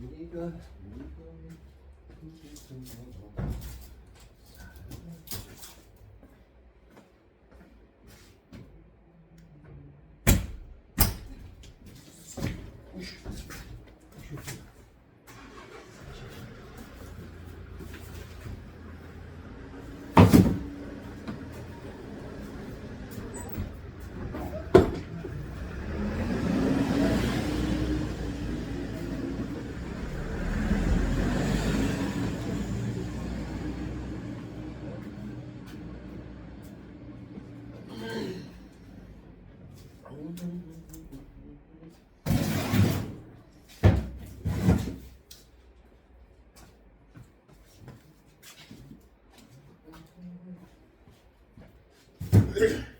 네가 무거 prison.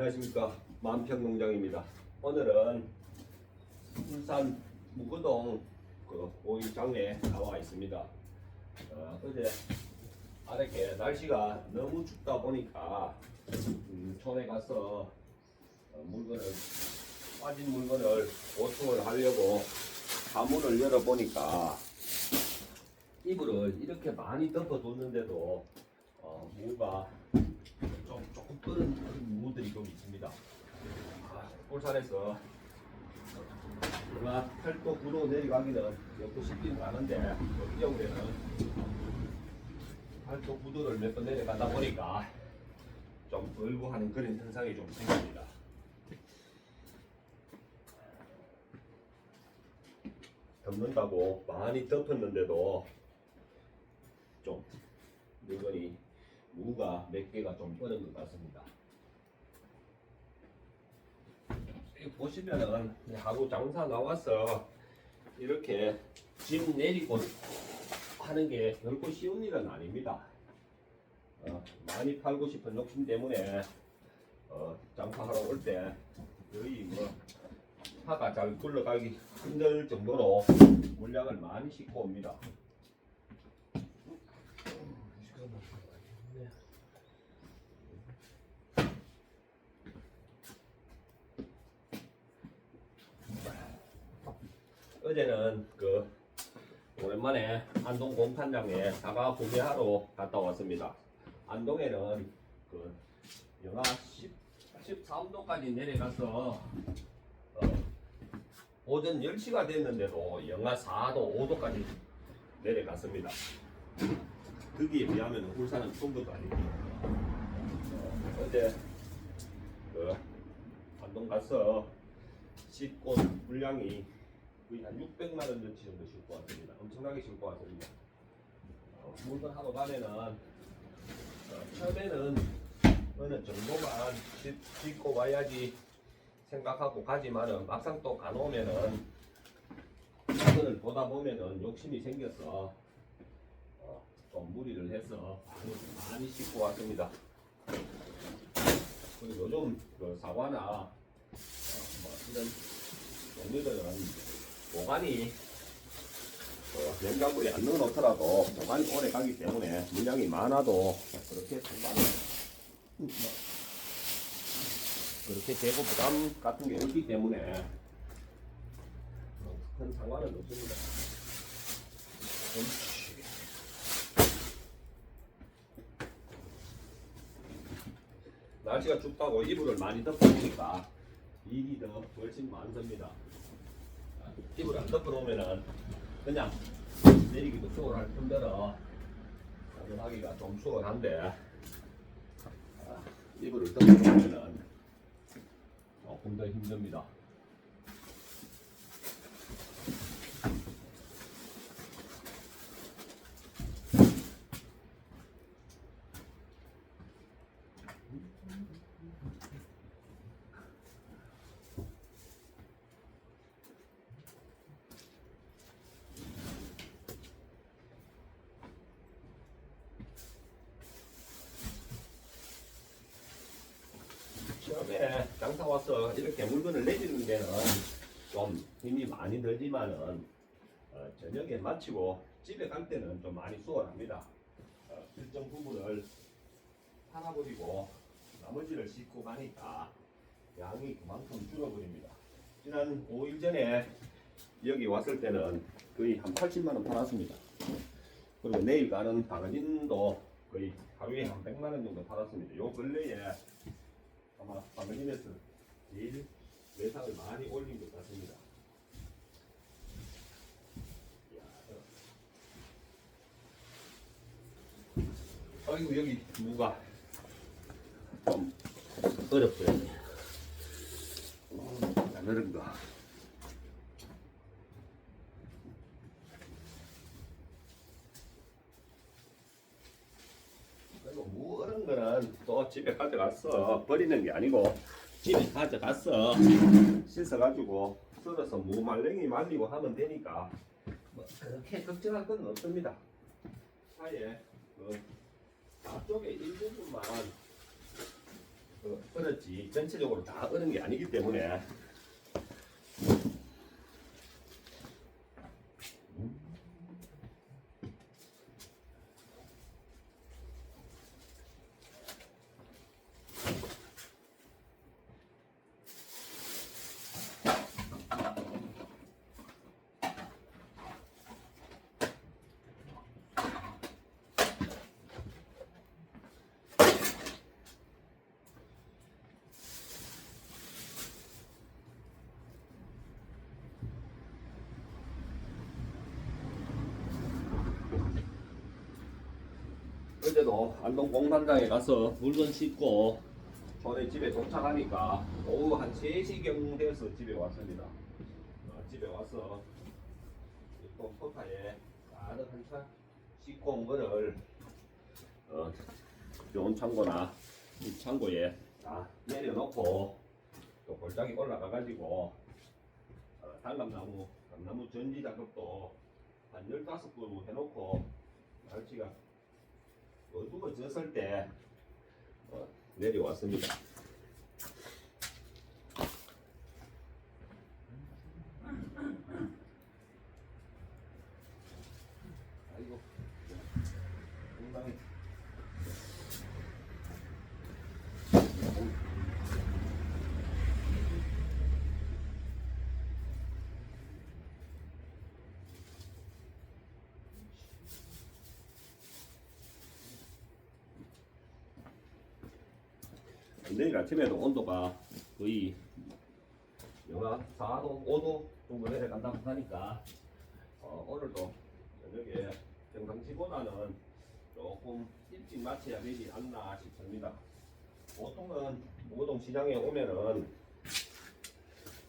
안녕하십니까 만평농장입니다. 오늘은 울산 무거동 그 오일 장에 나와 있습니다. 어, 어제 아랫게 날씨가 너무 춥다 보니까 음, 촌에 가서 어, 물건을 빠진 물건을 보충을 하려고 가문을 열어 보니까 이불을 이렇게 많이 덮어뒀는데도 어, 무 가좀 조금 끓은 무들이 좀 있습니다. 아, 울산에서 얼마 8도 9도 내려가기는 여고 쉽지는 않은데 이 경우에는 8도 9도를 몇 번 내려가다 보니까 좀 얼고 하는 그런 현상이 좀 생깁니다. 덮는다고 많이 덮었는데도 좀 물건이 무가 몇 개가 좀 끓은 것 같습니다. 보시면은 하루 장사 나와서 이렇게 짐 내리고 하는 게 결코 쉬운 일은 아닙니다. 어, 많이 팔고 싶은 욕심 때문에 어, 장사하러 올 때 거의 뭐 파가 잘 굴러가기 힘들 정도로 물량을 많이 싣고 옵니다. 어제는 그 오랜만에 안동 공판장에 사과 구매하러 갔다 왔습니다. 안동에는 그 영하 10, 13도까지 내려가서 어, 오전 10시가 됐는데도 영하 4도, 5도까지 내려갔습니다. 거기에 비하면 울산은 것도 아닙니다. 어, 어제 그 안동 가서 씻고 물량이 거의 한 600만 원 전치 정도 싣고 왔습니다. 엄청나게 싣고 왔습니다. 어, 물건 하고 가면은 어, 처음에는 어느 정도만 씻- 씻고 와야지 생각하고 가지만은 막상 또 가놓으면은 물건을 보다 보면은 욕심이 생겨서 어, 좀 무리를 해서 많이 씻고 왔습니다. 그리고 요즘 그 사과나 어, 뭐 이런 종류들은 보관이 어, 냉장고에 안 넣어놓더라도 보관이 오래 가기 때문에 물량이 많아도 그렇게 상관이 뭐, 그렇게 재고 부담 같은 게 없기 때문에 어, 큰 상관은 없습니다. 날씨가 춥다고 이불을 많이 덮어놓으니까 일이 더 훨씬 많습니다. 이불 안 덮어 놓으면은 그냥 내리기도 수월할 뿐더러 작업하기가 좀 수월한데 아, 이불을 덮어 놓으면은 조금 더 힘듭니다. 처음에 장사 와서 이렇게 물건을 내리는 데는 좀 힘이 많이 들지만은 어, 저녁에 마치고 집에 갈 때는 좀 많이 수월합니다. 어, 일정 부분을 팔아버리고 나머지를 싣고 가니까 양이 그만큼 줄어버립니다. 지난 5일 전에 여기 왔을 때는 거의 한 80만 원 팔았습니다. 그리고 내일 가는 방어진도 거의 하루에 한 100만 원 정도 팔았습니다. 요 근래에 아마 제 일 매상을 많이 올린 것 같습니다. 아이고 여기 누가 좀 어렵더라고요. 음, 안 어른가. 그리고 무어른 거는 또 집에 가져가서 버리는 게 아니고 집에 가져가서 씻어가지고 썰어서 무 말랭이 말리고 하면 되니까. 뭐 그렇게 걱정할 건 없습니다. 사이에 그 앞쪽에 일부분만 그 얼었지. 전체적으로 다 얼은 게 아니기 때문에 어제도 안동 공단장에 가서 물건 싣고 전에 집에 도착하니까 오후 한 3시경 돼서 집에 왔습니다. 어, 집에 와서 또 소파에 가득 한차 싣고 온 거를 어, 좋은 창고나 이 창고에 다 내려놓고 또 골짜기 올라가 가지고 어, 단감나무, 감나무 전지 작업도 한 15그루 해놓고 날씨가 어두워졌을 때 어, 내려왔습니다. 아이고, 상당히 내일 아침에도 온도가 거의 영하 4도, 5도 정도 내려간다고 하니까 어, 오늘도 저녁에 평상시보다는 조금 일찍 마쳐야 되지 않나 싶습니다. 보통은 모동 시장에 오면은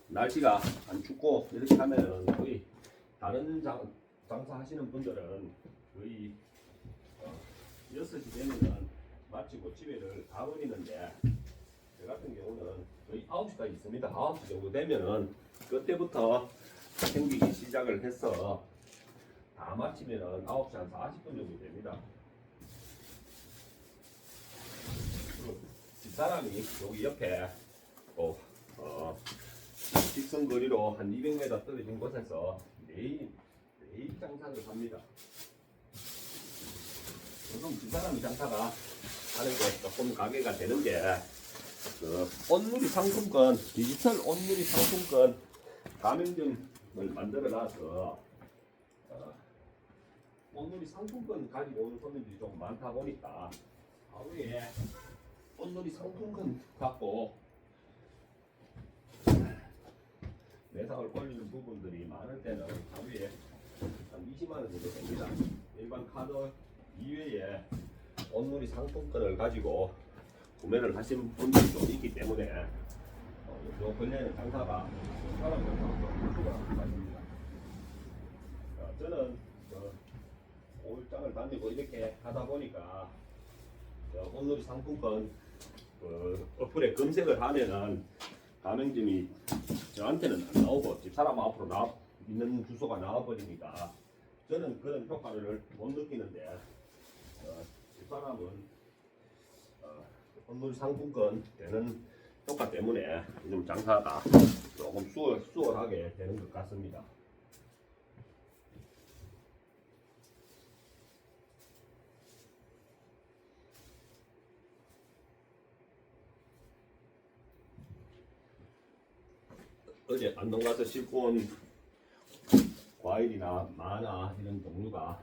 날씨가 안 춥고 이렇게 하면은 거의 다른 장, 장사하시는 분들은 거의 어, 6시 되면은 마치고 집에를 가버리는데 저 같은 경우는 거의 9시까지 있습니다. 9시 정도 되면은 그때부터 생기기 시작을 해서 다 마치면은 9시 한 40분 정도 됩니다. 집사람이 여기 옆에 또 어, 직선 거리로 한 200m 떨어진 곳에서 매일 매일 장사를 합니다. 보통 집사람이 장사가 하는 게 조금 가게가 되는 게 그, 온누리 상품권, 디지털 온누리 상품권 가맹점을 만들어 놔서 어, 온누리 상품권 가지고 오는 손님들이 좀 많다 보니까 하루에 온누리 상품권 갖고 매상을 올리는 부분들이 많을 때는 하루에 한 20만 원 정도 됩니다. 일반 카드 이외에 온누리 상품권을 가지고 구매를 하신 분들이 좀 있기 때문에 어, 요 근래는 장사가 사람 장사가 좀 많습니다. 어, 저는 어, 오일장을 다니고 이렇게 하다 보니까 어, 온누리 상품권 그 어플에 검색을 하면은 가맹점이 저한테는 안 나오고 집사람 앞으로 나 있는 주소가 나와버리니까 저는 그런 효과를 못 느끼는데 어, 집사람은 어, 선물 상품권 되는 효과 때문에 요즘 장사가 조금 수월, 수월하게 되는 것 같습니다. 어제 안동 가서 싣고 온 과일이나 마나 이런 종류가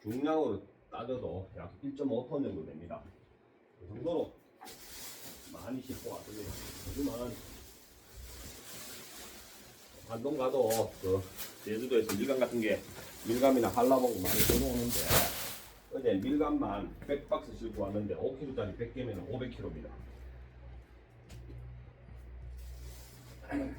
중량으로 따져도 약 1.5톤 정도 됩니다. 그 정도로 많이 싣고 왔습니다. 요즘은 안동 가도 그 제주도에서 밀감 같은 게 밀감이나 한라봉 많이 들어오는데 어제 밀감만 100박스 싣고 왔는데 5kg짜리 100개면 500kg입니다. 아이고, 네.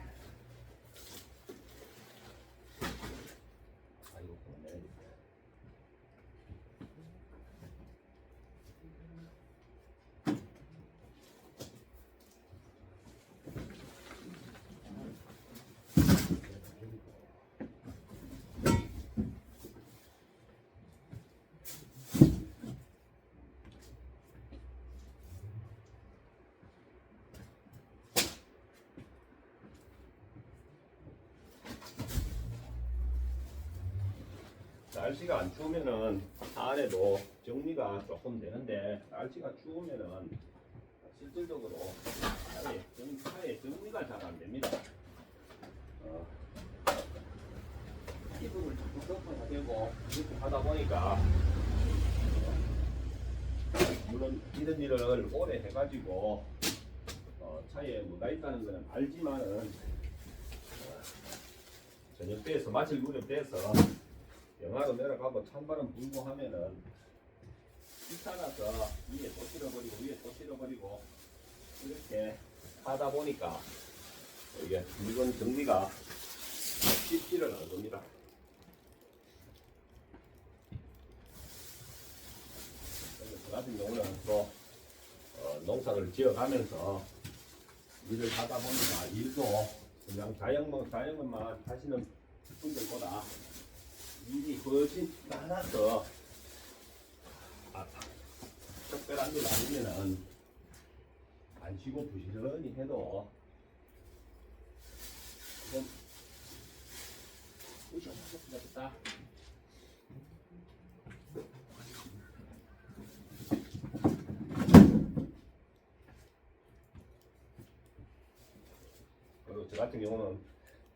날씨가 안 추우면은 안에도 정리가 조금 되는데 날씨가 추우면은 실질적으로 차에, 정, 차에 정리가 잘 안 됩니다. 어, 이불을 자꾸 덮어야 되고 이렇게 하다 보니까 어, 물론 이런 일을 오래 해가지고 어, 차에 뭐가 있다는 거는 알지만은 어, 저녁 때에서 마칠 무렵 돼서 영하로 내려가고 찬바람 불고 하면은 귀찮아서 위에 또 실어버리고 위에 또 실어버리고 이렇게 하다 보니까 이게 물건 정리가 쉽지를 않은 겁니다. 저 같은 경우는 또 어, 농사를 지어가면서 일을 하다 보니까 일도 그냥 자영만 자영만 하시는 분들보다 일이 훨씬 많아서 아, 특별한 일 아니면은 안 쉬고 부지런히 해도 좀 으쌰으쌰 그리고 저 같은 경우는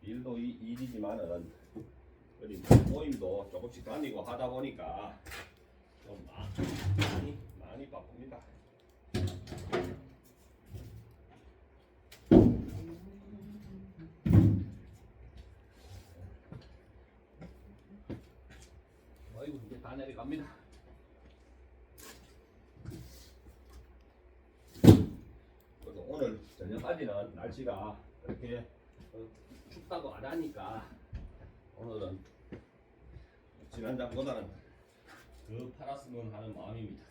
일도 이- 일이지만은 어디 모임도 조금씩 다니고 하다 보니까 좀 마- 많이 많이 바쁩니다. 어이구 이제 다 내려갑니다. 오늘 저녁까지는 날씨가 그렇게 어, 춥다고 안 하니까 오늘은 지난장보다는 더 팔았으면 하는 마음입니다.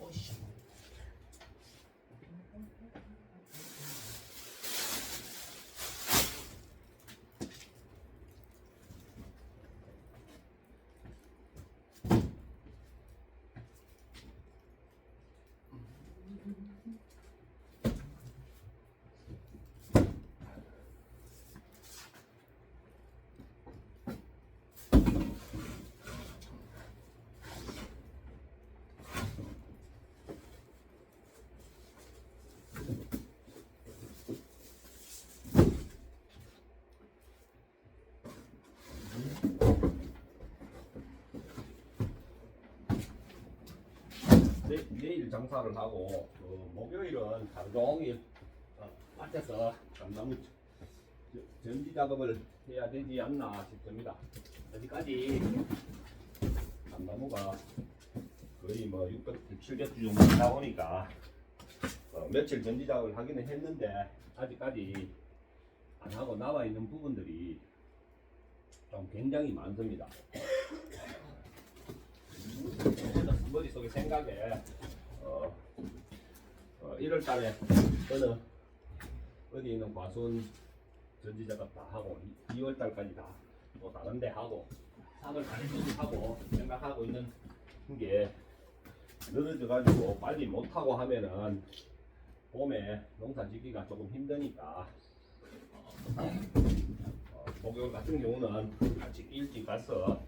어이씨. 내, 내일 장사를 하고 그 목요일은 어, 밭에서 감나무 저- 전지 작업을 해야 되지 않나 싶습니다. 아직까지 감나무가 거의 뭐 600주, 700주 정도 나오니까 어, 며칠 전지 작업을 하기는 했는데 아직까지 안 하고 남아 있는 부분들이 좀 굉장히 많습니다. 머릿속에 생각에 어, 어, 1월 달에 어느 어디 있는 과수원 전지 작업 다 하고 2월 달까지 다 또 다른 데 하고 3월 달에도 하고 생각하고 있는 게 늘어져 가지고 빨리 못 하고 하면은 봄에 농사 짓기가 조금 힘드니까 어, 목요일 같은 경우는 아직 일찍 가서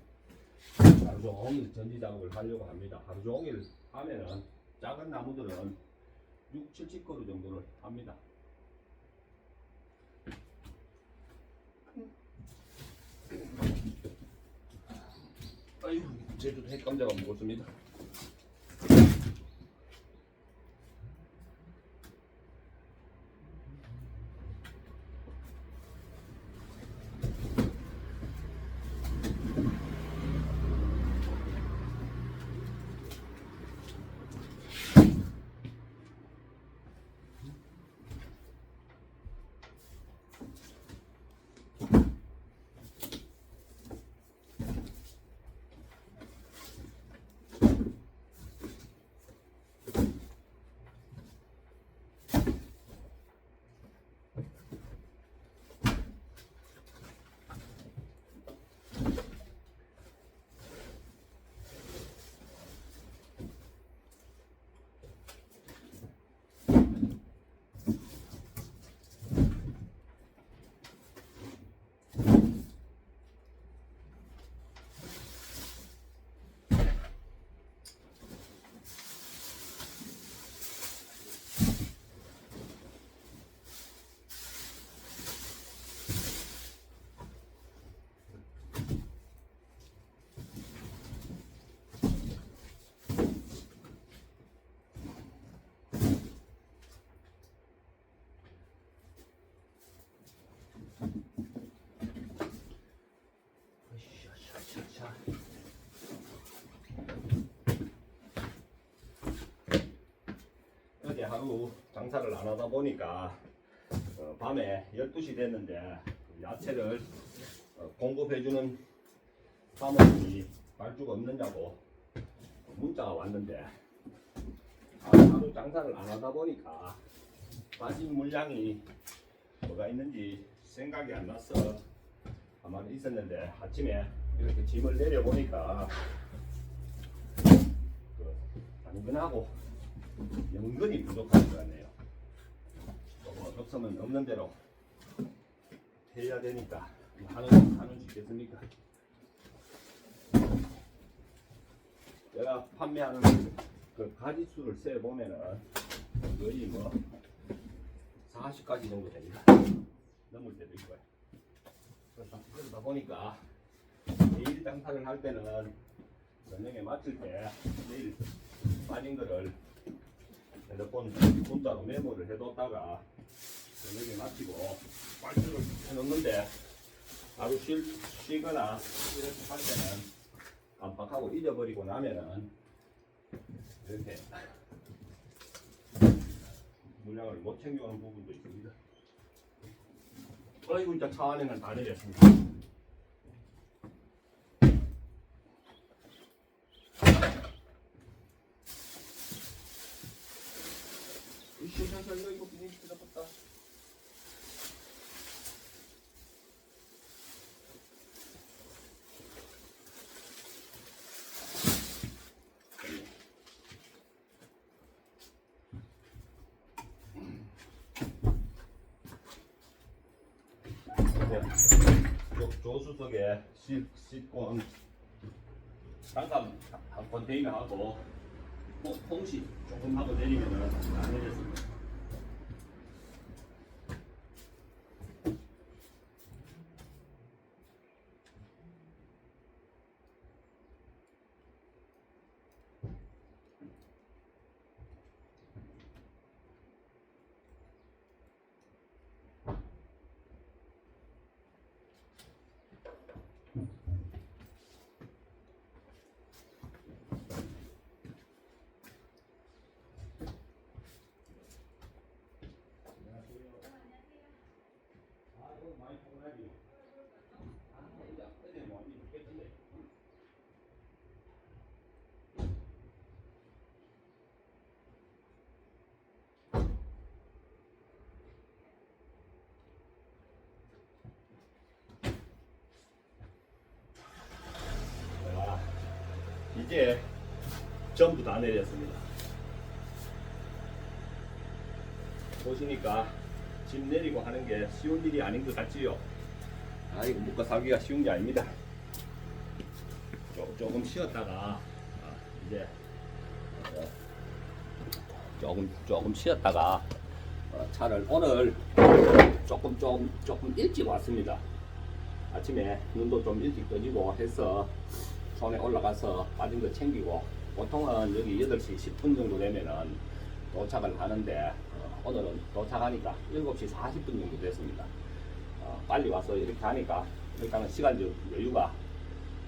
하루 종일 전지 작업을 하려고 합니다. 하루 종일 하면은 작은 나무들은 6, 70그루 정도를 합니다. 아유, 제주도 핵감자가 무겁습니다. 어제 하루 장사를 안 하다 보니까 어, 밤에 12시 됐는데 그 야채를 어, 공급해주는 사모님이 말주가 없느냐고 문자가 왔는데 아, 하루 장사를 안 하다 보니까 빠진 물량이 뭐가 있는지 생각이 안 나서 가만히 있었는데 아침에 이렇게 짐을 내려보니까 그 당근하고 연근이 부족한 것 같네요. 뭐 없으면 없는 대로 해야 되니까 하는 하는 수 있겠습니까? 내가 판매하는 그 가지 수를 세 보면은 거의 뭐 40가지 정도 됩니다. 넘을 때도 있고요. 그러다 보니까 내일 장사를 할 때는 저녁에 마칠 때 내일 빠진 거를 핸드폰 문자로 메모를 해뒀다가 저녁에 마치고 빨주를 해놓는데 하루 쉴, 쉬거나 이렇게 할 때는 깜빡하고 잊어버리고 나면은 이렇게 물량을 못 챙겨오는 부분도 있습니다. 아이고 이제 차 안에는 다 내렸습니다. 살살 이거 이거 비닐 뜯어봤다. 조- 조수석에 씻, 씻고 잠깐 한 컨테이너 하고 뭐, 홍시 조금 하고 내리면은 안 내렸습니다. 아, 이거 많이 피곤하지. 아, 이제 어제 뭐 이제 죽겠던데. 자, 이제 전부 다 내렸습니다. 보시니까 짐 내리고 하는 게 쉬운 일이 아닌 것 같지요? 아 이거 묶어 살기가 쉬운 게 아닙니다. 조, 조금 쉬었다가 아, 이제 어, 조금 조금 쉬었다가 어, 차를 오늘 조금 좀 조금 일찍 왔습니다. 아침에 눈도 좀 일찍 떠지고 해서 손에 올라가서 빠진 거 챙기고 보통은 여기 8시 10분 정도 되면은 도착을 하는데 어, 오늘은 도착하니까 7시 40분 정도 됐습니다. 어, 빨리 와서 이렇게 하니까 일단은 시간적 여유가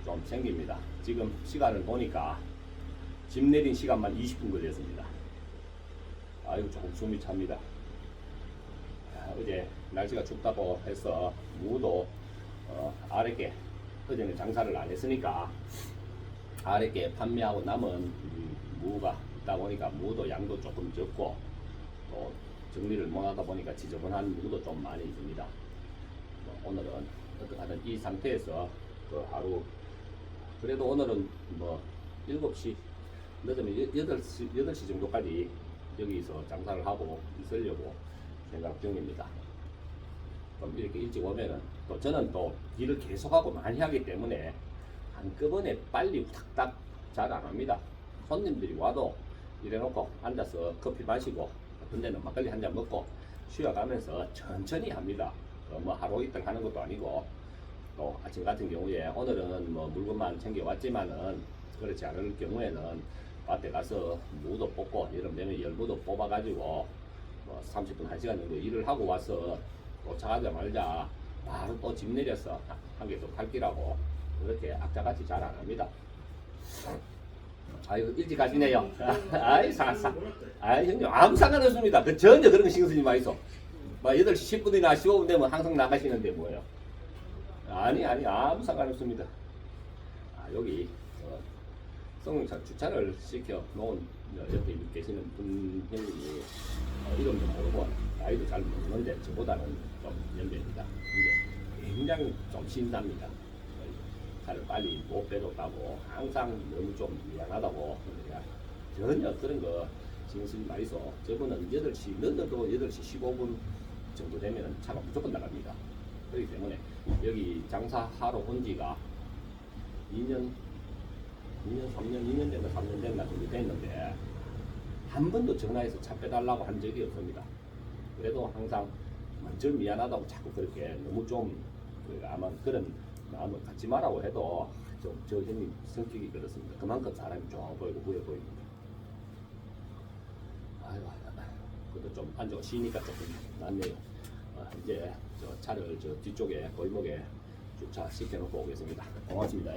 좀 생깁니다. 지금 시간을 보니까 짐 내린 시간만 20분 걸렸습니다. 아이고 조금 숨이 찹니다. 아, 어제 날씨가 춥다고 해서 무도 어, 아랫게 어제는 장사를 안 했으니까 아랫게 판매하고 남은 음, 무가 있다 보니까 무도 양도 조금 적고 또 정리를 못하다 보니까 지저분한 무도 좀 많이 있습니다. 뭐 오늘은 어떡하든 이 상태에서 그 하루 그래도 오늘은 뭐 7시 늦으면 8시, 8시 정도까지 여기서 장사를 하고 있으려고 생각 중입니다. 좀 이렇게 일찍 오면은 또 저는 또 일을 계속하고 많이 하기 때문에 한꺼번에 빨리 탁탁 잘 안 합니다. 손님들이 와도 이래놓고 앉아서 커피 마시고 어떤 데는 막걸리 한 잔 먹고 쉬어가면서 천천히 합니다. 어, 뭐 하루 이틀 하는 것도 아니고 또 아침 같은 경우에 오늘은 뭐 물건만 챙겨왔지만은 그렇지 않을 경우에는 밭에 가서 무도 뽑고 여름 되면 열무도 뽑아가지고 뭐 30분 1시간 정도 일을 하고 와서 도착하자마자 바로 또 집 내려서 한개더 팔기라고 그렇게 악자같이 잘 안 합니다. 아이고 일찍 가시네요. 아이 사사. 아이 형님 아무 상관없습니다. 그 전혀 그런 거 신경 쓰지 마이소. 뭐 8시 10분이나 15분 되면 항상 나가시는데 뭐예요. 아니 아니 아무 상관없습니다. 아 여기 어, 성차 주차를 시켜 놓은 옆에 계시는 분 형님이 어, 이름도 모르고 나이도 잘 모르는데 저보다는 좀 연배입니다. 근데 굉장히 좀 신납니다. 차를 빨리 못 빼줬다고 항상 너무 좀 미안하다고 그러니까 전혀 그런 거 신경 쓰지 마이소. 저분은 8시 늦어도 8시 15분 정도 되면 차가 무조건 나갑니다. 그렇기 때문에 여기 장사하러 온 지가 2년, 2년, 3년, 2년 됐나 3년 됐나 정도 됐는데 한 번도 전화해서 차 빼달라고 한 적이 없습니다. 그래도 항상 먼저 미안하다고 자꾸 그렇게 너무 좀 그 아마 그런 마음을 갖지 마라고 해도 좀저 형님 성격이 그렇습니다. 그만큼 사람이 좋아 보이고 후해 보입니다. 아이고, 그래도 좀 앉아 쉬니까 조금 낫네요. 아, 이제 저 차를 저 뒤쪽에 골목에 주차 시켜놓고 오겠습니다. 고맙습니다.